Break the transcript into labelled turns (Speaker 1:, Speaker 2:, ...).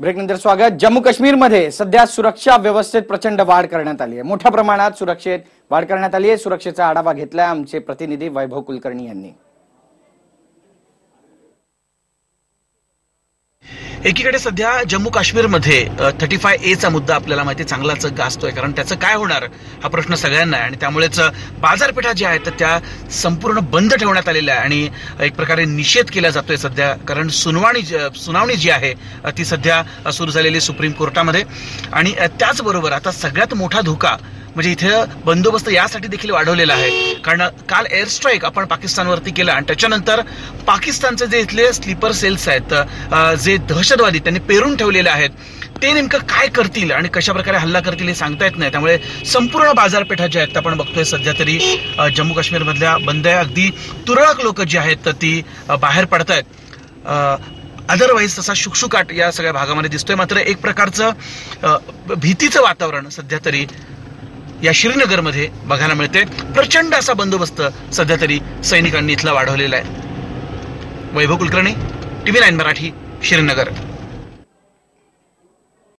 Speaker 1: ब्रेकनंतर स्वागत. जम्मू काश्मीरमध्ये सध्या सुरक्षा व्यवस्थेत प्रचंड वाढ करण्यात आली आहे. मोठ्या प्रमाणात सुरक्षेत वाढ करण्यात आली आहे. सुरक्षेचा आढावा घेतलाय आमचे प्रतिनिधी वैभव कुलकर्णी यांनी.
Speaker 2: एकीकडे सध्या जम्मू काश्मीरमध्ये थर्टी फाय एचा मुद्दा आपल्याला माहिती चांगलाच गाजतोय कारण त्याचं काय होणार हा प्रश्न सगळ्यांना आहे. आणि त्यामुळेच बाजारपेठा ज्या आहेत त्या संपूर्ण बंद ठेवण्यात आलेल्या आहे. आणि एक प्रकारे निषेध केला जातोय सध्या कारण सुनावणी सुनावणी जी आहे ती सध्या सुरू झालेली सुप्रीम कोर्टामध्ये. आणि त्याचबरोबर आता सगळ्यात मोठा धोका म्हणजे इथे बंदोबस्त यासाठी देखील वाढवलेला आहे. कारण काल एअर स्ट्राईक आपण पाकिस्तानवरती केला आणि त्याच्यानंतर पाकिस्तानचे जे इथले स्लीपर सेल्स आहेत जे दहशतवादी त्यांनी पेरून ठेवलेले आहेत ते नेमकं काय करतील आणि कशा प्रकारे हल्ला करतील हे सांगता येत नाही. त्यामुळे संपूर्ण बाजारपेठा ज्या आहेत आपण बघतोय सध्या तरी जम्मू काश्मीरमधल्या बंद आहे अगदी तुरळक लोक जी आहेत तर ती बाहेर पडतायत. अदरवाईज तसा शुकशुकाट या सगळ्या भागामध्ये दिसतोय. मात्र एक प्रकारचं भीतीचं वातावरण सध्या तरी या श्रीनगरमध्ये बघायला मिळते प्रचंड असा बंदोबस्त सध्या तरी सैनिकांनी इथला वाढवलेला आहे. Vaibhav Kulkarni TV nine Marathi Srinagar.